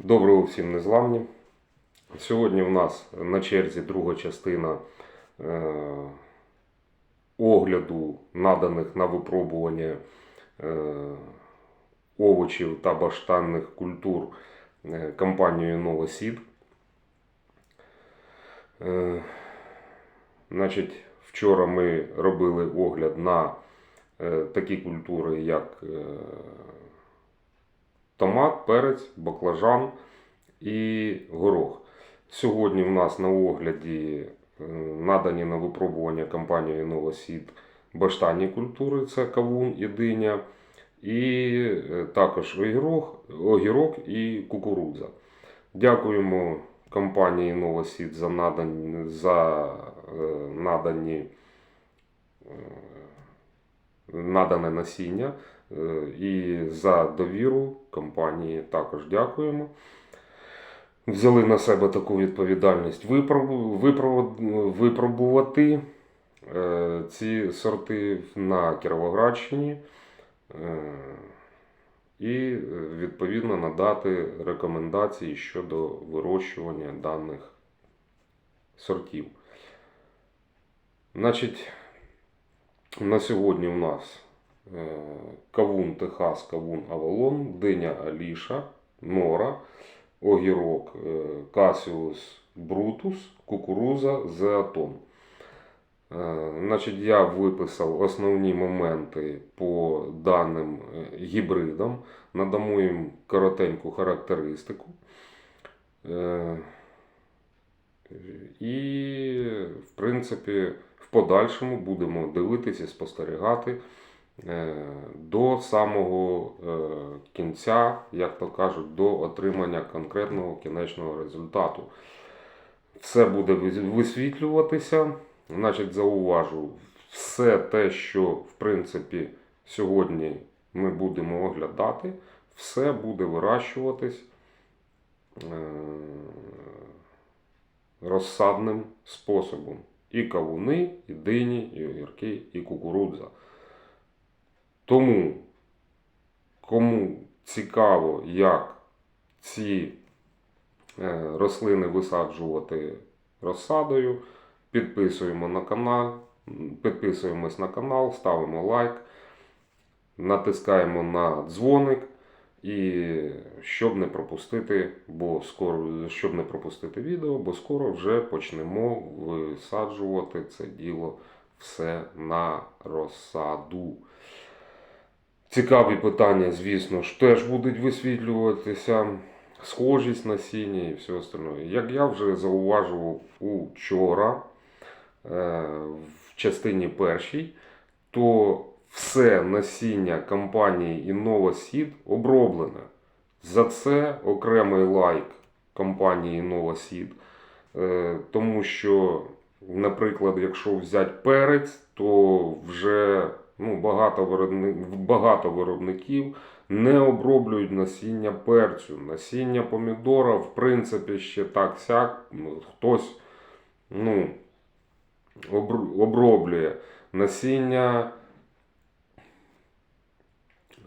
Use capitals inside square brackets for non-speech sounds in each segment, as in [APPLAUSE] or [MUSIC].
Доброго всім незламні. Сьогодні в нас на черзі друга частина е, огляду наданих на випробування е, овочів та баштанних культур е, компанією Новосід. Е, значить, вчора ми робили огляд на е, такі культури, як е, томат, перець, баклажан і горох. Сьогодні в нас на огляді е, надані на випробування компанією Новосід баштанні культури, це кавун і диня, і е, також огірок, огірок і кукурудза. Дякуємо компанії Новосід за надані, за, е, надані е, надане насіння е, і за довіру компанії також дякуємо. Взяли на себе таку відповідальність випробу- випробу- випробувати е, ці сорти на Кіровоградщині е, і е, відповідно надати рекомендації щодо вирощування даних сортів. Значить, на сьогодні у нас е, кавун Техас, кавун Авалон, диня Аліша, Нора, огірок е, Касіус Брутус, кукуруза Зеатон. Е, Значить, я виписав основні моменти по даним е, гібридам, надамо їм коротеньку характеристику. Е, І, в принципі, в подальшому будемо дивитися спостерігати е, до самого е, кінця, як то кажуть, до отримання конкретного кінечного результату. Все буде висвітлюватися. Значить, зауважу, все те, що в принципі сьогодні ми будемо оглядати, все буде вирощуватись е, розсадним способом. І кавуни, і дині, і огірки, і кукурудза. Тому, кому цікаво, як ці е, рослини висаджувати розсадою, підписуємо на канал, підписуємось на канал, ставимо лайк, натискаємо на дзвоник. І щоб не пропустити, бо скоро, щоб не пропустити відео, бо скоро вже почнемо висаджувати це діло все на розсаду. Цікаві питання, звісно ж, теж будуть висвітлюватися. Схожість насіння і все остальне. Як я вже зауважував учора е, в частині першій, то все насіння компанії InnovaSeed оброблене. За це окремий лайк компанії InnovaSeed. Е, Тому що, наприклад, якщо взяти перець, то вже ну, багато, виробни... багато виробників не оброблюють насіння перцю. Насіння помідора, в принципі, ще так сяк. Хтось ну, оброблює насіння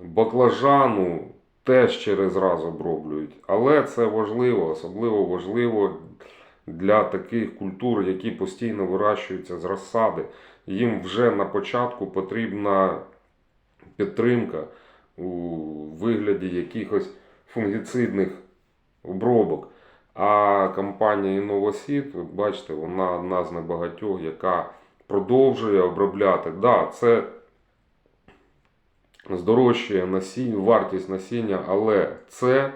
баклажану теж через раз оброблюють. Але це важливо, особливо важливо для таких культур, які постійно вирощуються з розсади. Їм вже на початку потрібна підтримка у вигляді якихось фунгіцидних обробок. А компанія Innovaseed, бачите, вона одна з небагатьох, яка продовжує обробляти. Да, це здорожчує насіння, вартість насіння, але це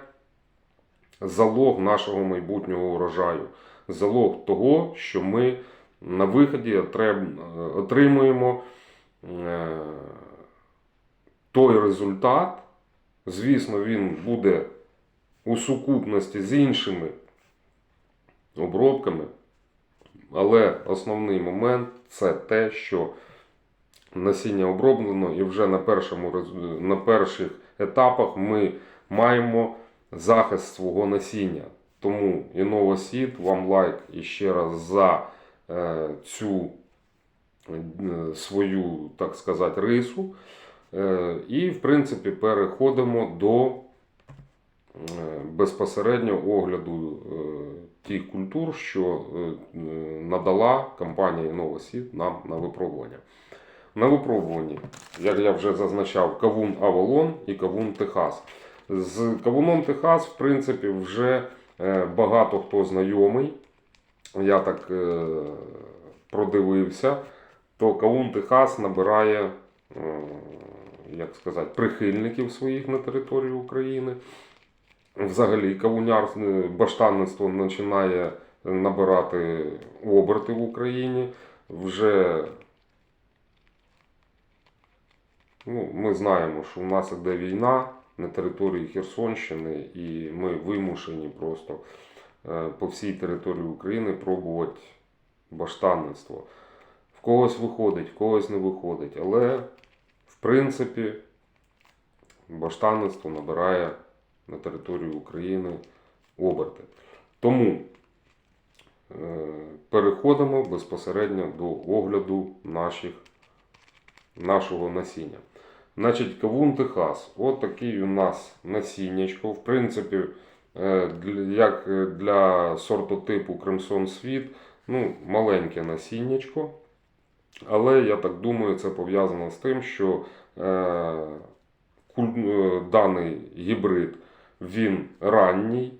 залог нашого майбутнього урожаю. Залог того, що ми на виході отримуємо е, той результат. Звісно, він буде у сукупності з іншими обробками. Але основний момент це те, що насіння оброблено, і вже на, першому, на перших етапах ми маємо захист свого насіння. Тому InnovaSeed, вам лайк і ще раз за цю е, свою, так сказати, рису. Е, і, в принципі, переходимо до е, безпосередньо огляду е, тих культур, що е, е, надала компанія Інновасід нам на випробування. На випробуванні, як я вже зазначав, кавун Авалон і кавун Техас. З кавуном Техас, в принципі, вже е, багато хто знайомий. Я так е, продивився, то кавун Техас набирає, е, як сказати, прихильників своїх на території України. Взагалі, кавуняр е, баштанництво починає набирати оберти в Україні. Вже ну, ми знаємо, що у нас іде війна на території Херсонщини, і ми вимушені просто по всій території України пробувати баштанництво. В когось виходить, в когось не виходить. Але, в принципі, баштанництво набирає на території України оберти. Тому е, переходимо безпосередньо до огляду наших, нашого насіння. Значить, кавун Техас. От такий у нас насіннячко. В принципі, е, як е, для сортотипу Кремсон Світ, ну, маленьке насіннячко. Але я так думаю, це пов'язано з тим, що е, е, даний гібрид він ранній,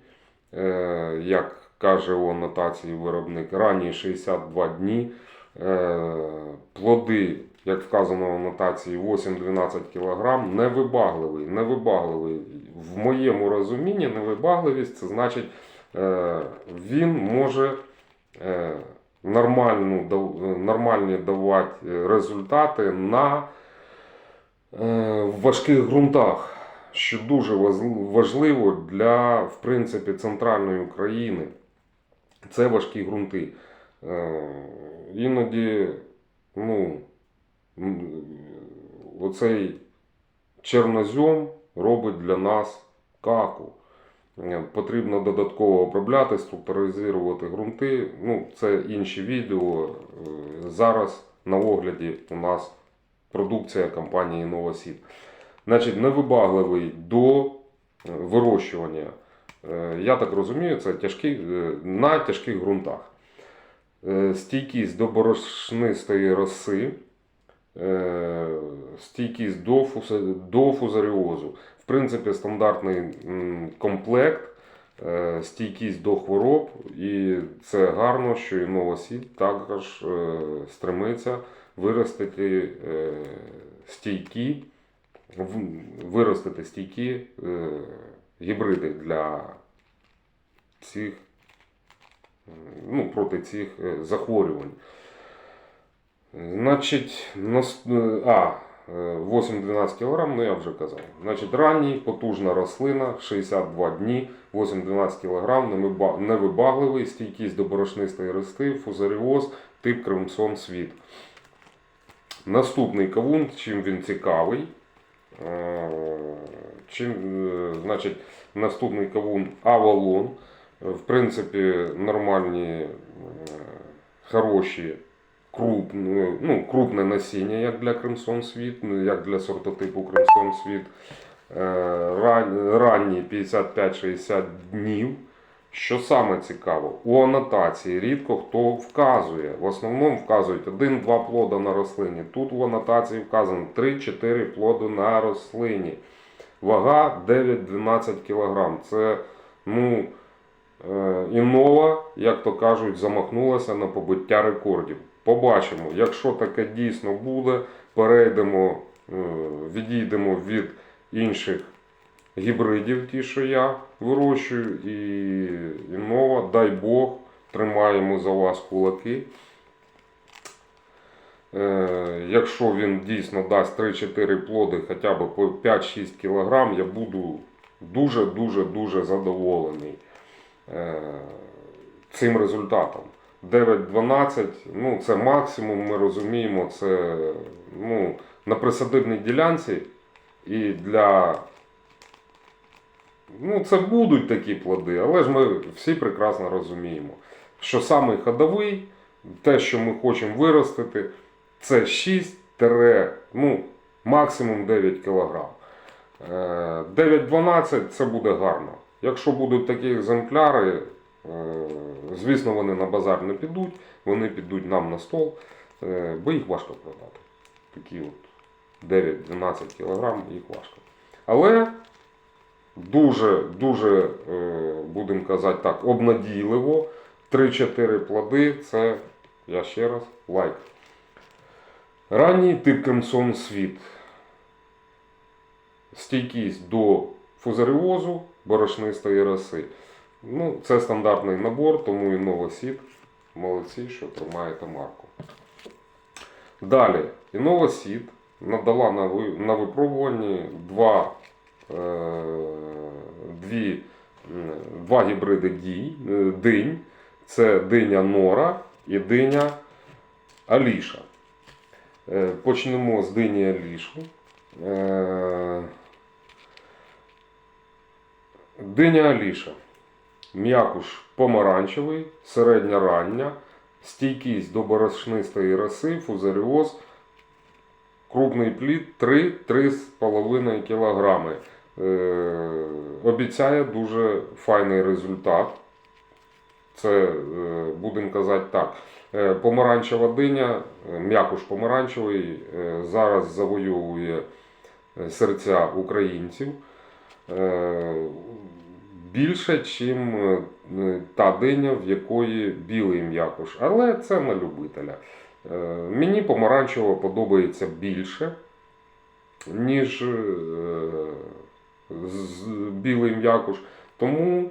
е, як каже у анотації виробник, ранній 62 дні. Плоди, як вказано в анотації, 8-12 кг, невибагливий. невибагливий. В моєму розумінні невибагливість це значить, е, він може е, нормальну, нормальні давати результати на е, важких ґрунтах що дуже важливо для в принципі, центральної України. Це важкі ґрунти. Іноді ну, оцей чорнозьом робить для нас каку. Е, Потрібно додатково обробляти, структуризувати ґрунти. Ну, це інші відео. Е, Зараз на огляді у нас продукція компанії Новосід. Значить, невибагливий до е, вирощування. Я так розумію, це тяжкі, на тяжких ґрунтах. Стійкість до борошнистої роси, стійкість до, фузаріозу. В принципі, стандартний комплект, е, стійкість до хвороб, і це гарно, що і Новосід також е, стремиться виростити е, стійкі виростити стійкі е, гібриди для цих, е, ну, проти цих е, захворювань. Значить, е, а, е, 8-12 кг, ну я вже казав. Значить, ранній, потужна рослина, 62 дні, 8-12 кг, невибагливий, стійкість до борошнистої рости, фузаріоз, тип кремсон світ. Наступний кавун, чим він цікавий. Е, Чим, е, значить, наступний кавун Авалон. Е, В принципі, нормальні, е, хороші, крупні, ну, крупне насіння, як для Кремсон Світ, ну, як для сортотипу Кремсон Світ. Е, Ранні 55-60 днів. Що саме цікаво, у анотації рідко хто вказує. В основному вказують 1-2 плода на рослині. Тут в анотації вказано 3-4 плоди на рослині. Вага 9-12 кг. Це ну, е, інова, як то кажуть, замахнулася на побиття рекордів. Побачимо, якщо таке дійсно буде, перейдемо, е, відійдемо від інших гібридів, ті, що я вирощую, і, нова, дай Бог, тримаємо за вас кулаки. Е, якщо він дійсно дасть 3-4 плоди хоча б по 5-6 кг, я буду дуже-дуже дуже задоволений е, цим результатом. 9-12, ну це максимум, ми розуміємо, це ну, на присадибній ділянці і для Ну, це будуть такі плоди, але ж ми всі прекрасно розуміємо, що саме ходовий, те, що ми хочемо виростити, це 6 ну, максимум 9 кг. 9-12 це буде гарно. Якщо будуть такі екземпляри, звісно, вони на базар не підуть, вони підуть нам на стол, е, бо їх важко продати. Такі от 9-12 кг їх важко. Але дуже, дуже, е, будемо казати так, обнадійливо. 3-4 плоди це, я ще раз, лайк. Ранній тип Кемсон світ. Стійкість до фузаріозу, борошнистої роси. Ну, це стандартний набор, тому і Новосід. Молодці, що тримаєте марку. Далі, Інновасід надала на, ви, на випробуванні два, е, дві, два гібриди дій, е, динь. Це диня Нора і диня Аліша. Е, Почнемо з дині Алішу. Диня Аліша. М'якуш помаранчевий, середня рання, стійкість до борошнистої роси, фузаріоз, крупний плід 3-3,5 кг. Е, обіцяє дуже файний результат. Це, е, будемо казати так, е, помаранчева диня, м'якуш помаранчевий, зараз завойовує серця українців. Е, Більше, ніж та диня, в якої білий м'якуш. Але це на любителя. Е, Мені помаранчева подобається більше, ніж е, білий м'якуш. Тому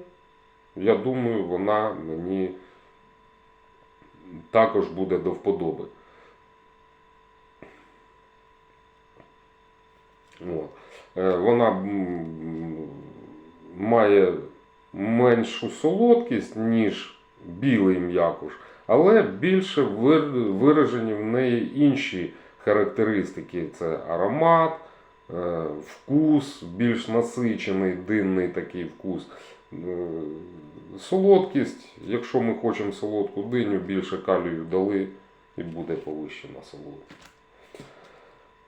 я думаю, вона мені також буде до вподоби. Е, Вона має меншу солодкість, ніж білий м'якуш, але більше виражені в неї інші характеристики. Це аромат, е, вкус, більш насичений, динний такий вкус. Е, Солодкість, якщо ми хочемо солодку диню, більше калію дали і буде повищена солодкість.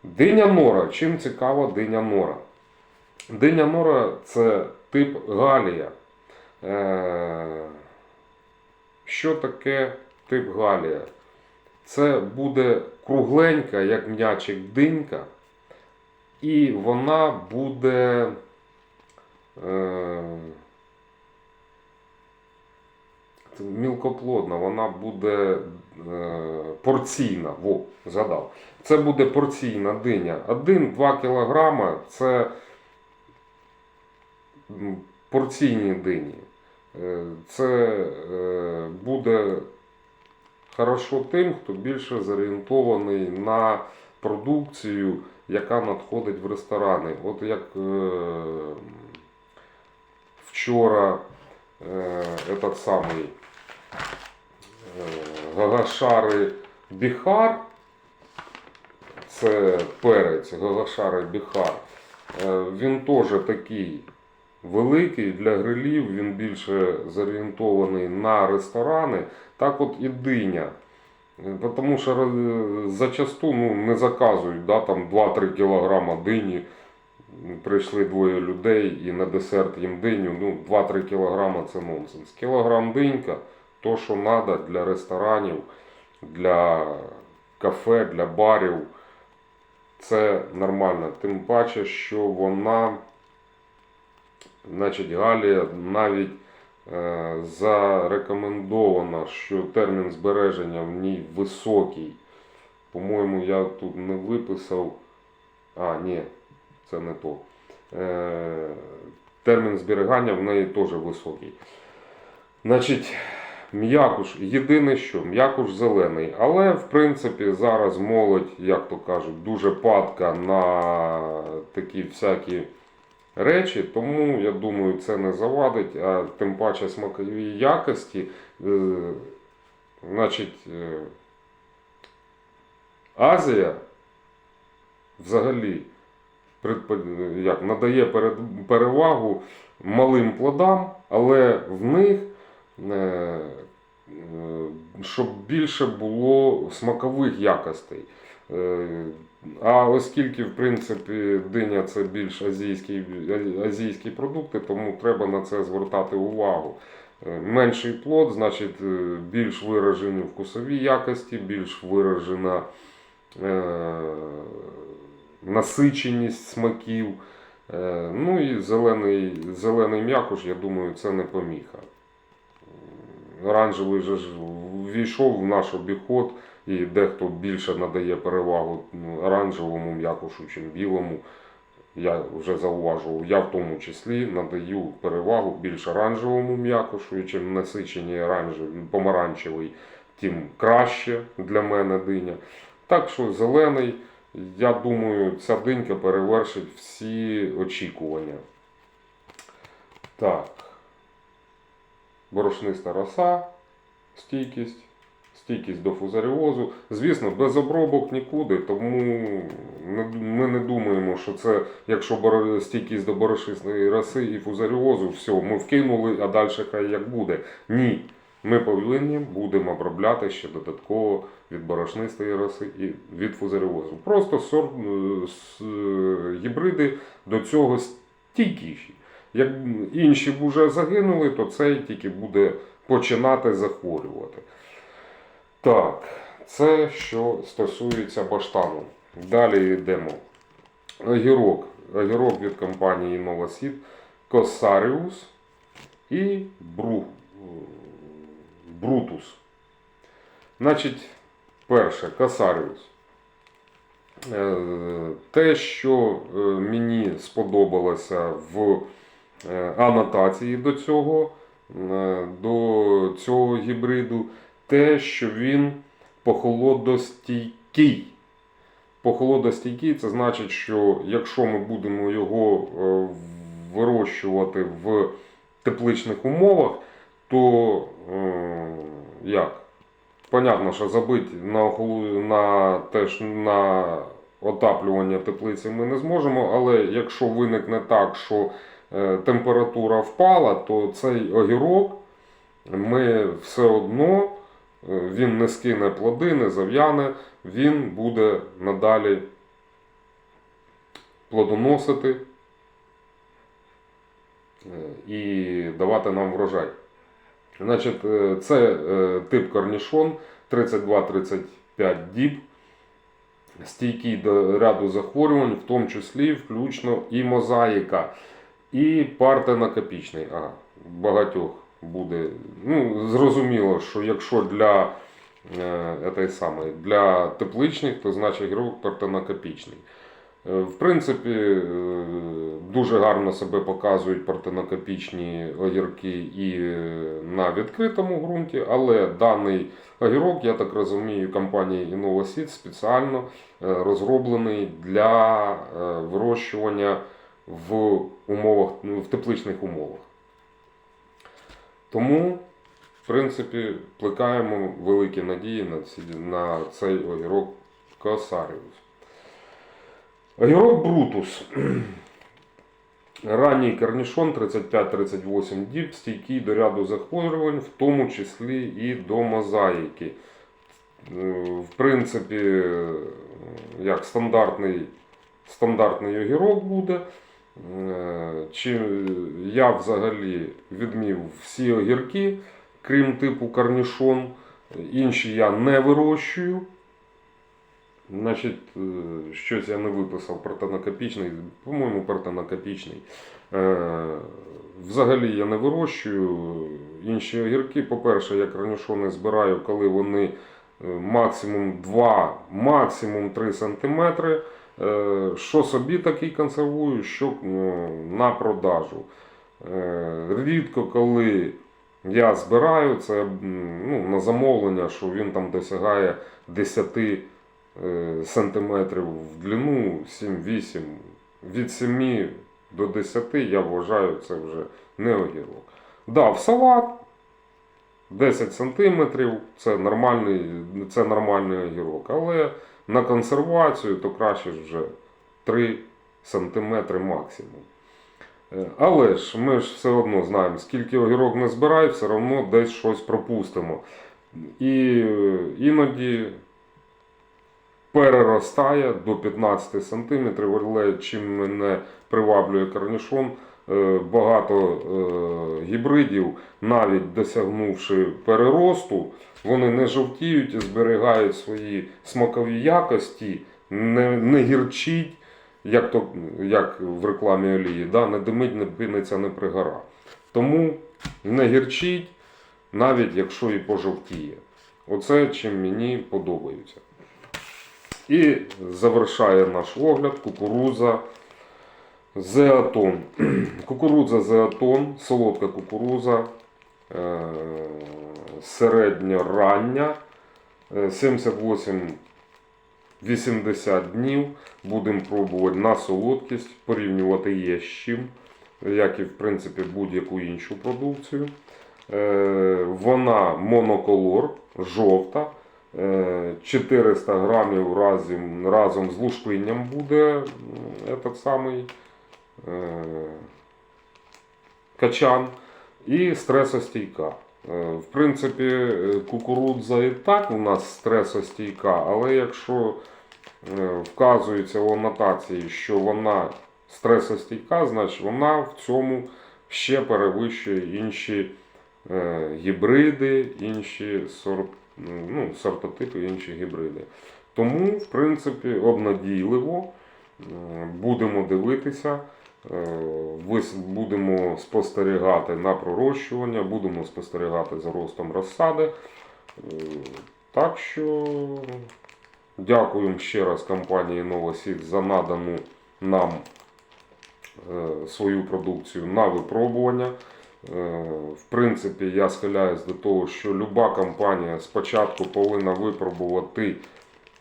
Диня нора. Чим цікава диня нора? Диня нора це тип галія. Е, Що таке тип галія? Це буде кругленька, як м'ячик динька, і вона буде. Е, мілкоплодна, вона буде е, порційна. Во, згадав. Це буде порційна диня. 1-2 кг це порційні дині. Е, Це е, буде хорошо тим, хто більше зорієнтований на продукцію, яка надходить в ресторани. От як е, вчора этот самий Гагашари Біхар, це перець Гагашари Біхар. Він теж такий великий для грилів, він більше зорієнтований на ресторани. Так от і диня. Е, Тому що е, зачасту ну, не заказують да, там 2-3 кг дині. Прийшли двоє людей і на десерт їм диню. Ну, 2-3 кг це нонсенс. Кілограм динька то, що треба для ресторанів, для кафе, для барів. Це нормально. Тим паче, що вона, значить, Галія навіть е, зарекомендована, що термін збереження в ній високий. По-моєму, я тут не виписав. А, ні, це не то. Е, термін зберігання в неї теж високий. Значить, м'якуш, єдине що, м'якуш зелений. Але, в принципі, зараз молодь, як то кажуть, дуже падка на такі всякі речі. Тому, я думаю, це не завадить, а тим паче смакові якості. Е, значить, е, Азія взагалі як, надає перевагу малим плодам, але в них, е, щоб більше було смакових якостей. А оскільки, в принципі, диня це більш азійські, азійські продукти, тому треба на це звертати увагу. Е, Менший плод, значить, е, більш виражені вкусові якості, більш виражена е, насиченість смаків. Е, Ну і зелений, зелений м'якуш, я думаю, це не поміха. Оранжевий же ж ввійшов в наш обіход, і дехто більше надає перевагу ну, оранжевому м'якушу, чим білому. Я вже зауважував, я в тому числі надаю перевагу більш оранжевому м'якушу, і чим насичені оранжевий, помаранчевий, тим краще для мене диня. Так що зелений, я думаю, ця динька перевершить всі очікування. Так. Борошниста роса, стійкість, стійкість до фузаріозу. Звісно, без обробок нікуди, тому ми не думаємо, що це, якщо стійкість до борошнистої роси і фузаріозу, все, ми вкинули, а далі хай як буде. Ні. Ми повинні будемо обробляти ще додатково від борошнистої роси і від фузаріозу. Просто сорт, е, е, гібриди до цього стійкіші. Як інші вже загинули, то цей тільки буде починати захворювати. Так, це що стосується баштану. Далі йдемо. Огірок. Огірок від компанії Novasід, Косаріус і Бру, Брутус. Значить, перше, Касаріус. Е, Те, що е, мені сподобалося в е, анотації до цього, до цього гібриду, те, що він похолодостійкий. Похолодостійкий це значить, що якщо ми будемо його е, вирощувати в тепличних умовах, то е, як? Понятно, що забити на, на, теж на отаплювання теплиці ми не зможемо, але якщо виникне так, що е, температура впала, то цей огірок ми все одно е, він не скине плоди, не зав'яне, він буде надалі плодоносити е, і давати нам врожай. Значить, е, це е, тип корнішон 32-35 діб, стійкий до ряду захворювань, в тому числі включно і мозаїка, і партенокопічний. А, багатьох буде. Ну, зрозуміло, що якщо для, е, самої, для тепличних, то значить грибок партенокопічний. Е, В принципі, е, дуже гарно себе показують партенокопічні огірки і е, на відкритому ґрунті, але даний огірок, я так розумію, компанії Innovaseed спеціально розроблений для вирощування в умовах, ну, в тепличних умовах. Тому, в принципі, плекаємо великі надії на, ці, на цей огірок Косаріус. Огірок Брутус. [CLEARS THROAT] Ранній корнішон 35-38 діб, стійкий до ряду захворювань, в тому числі і до мозаїки. Е, В принципі, як стандартний, стандартний огірок буде. Е, Чи я взагалі відмів всі огірки, крім типу корнішон. Інші я не вирощую. Значить, е, щось я не виписав партенокопічний, по-моєму, партенокопічний. Е, Взагалі я не вирощую інші огірки. По-перше, я корнішони збираю, коли вони максимум 2, максимум 3 см. Що собі такий консервую, що е, на продажу. Е, Рідко коли я збираю, це ну, на замовлення, що він там досягає 10 е, сантиметрів в длину, 7-8. Від 7 до 10 я вважаю, це вже не огірок. Да, в салат 10 сантиметрів це нормальний, це нормальний огірок, але на консервацію то краще вже 3 сантиметри максимум. Е, Але ж ми ж все одно знаємо, скільки огірок не збирай, все одно десь щось пропустимо. І е, іноді переростає до 15 см, але чим мене приваблює корнішон, багато е, гібридів, навіть досягнувши переросту, вони не жовтіють і зберігають свої смакові якості, не, не гірчить, як, то, як в рекламі олії, да? не димить, не пиниться, не пригора. Тому не гірчить, навіть якщо і пожовтіє. Оце чим мені подобається. І завершає наш огляд кукуруза Зеатон. [CLEARS THROAT] Кукурудза Зеатон, солодка кукуруза, е, середньорання, е, 78-80 днів. Будемо пробувати на солодкість, порівнювати є з чим, як і в принципі будь-яку іншу продукцію. Е, Вона моноколор, жовта. Е, 400 грамів разом, разом з лушпинням буде этот самий е, качан і стресостійка. Е, В принципі, е, кукурудза і так у нас стресостійка, але якщо е, вказується у анотації, що вона стресостійка, значить вона в цьому ще перевищує інші е, гібриди, інші сорт, ну, сортотипи, інші гібриди. Тому, в принципі, обнадійливо е, будемо дивитися, е, будемо спостерігати на пророщування, будемо спостерігати за ростом розсади. Е, Так що дякуємо ще раз компанії Новосід за надану нам е, свою продукцію на випробування. Е, В принципі, я схиляюсь до того, що люба компанія спочатку повинна випробувати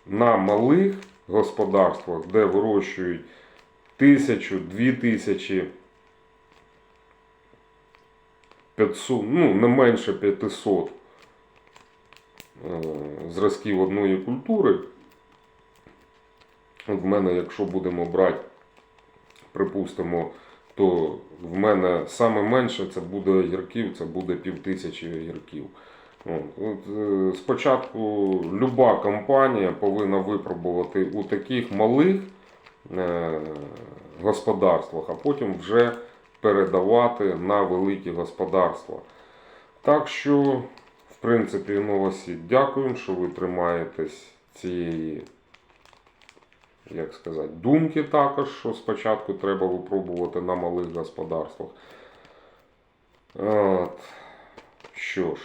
на малих господарствах, де вирощують тисячу, дві тисячі, 500, ну, не менше 500 е, зразків одної культури. От в мене, якщо будемо брати, припустимо, то в мене саме менше це буде огірків, це буде пів тисячі огірків. От, е, спочатку люба компанія повинна випробувати у таких малих господарствах, а потім вже передавати на великі господарства. Так що, в принципі, новосід, дякуємо, що ви тримаєтесь цієї як сказати, думки також, що спочатку треба випробувати на малих господарствах. От. Що ж,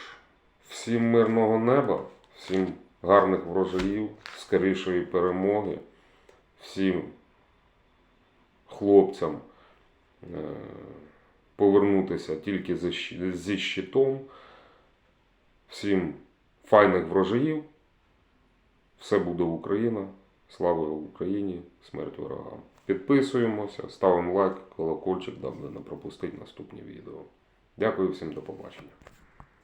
всім мирного неба, всім гарних врожаїв, скорішої перемоги, всім хлопцям е, повернутися тільки зі щитом, всім файних врожаїв. Все буде Україна. Слава Україні! Смерть ворогам! Підписуємося, ставимо лайк, колокольчик, даби не пропустити наступні відео. Дякую всім, до побачення.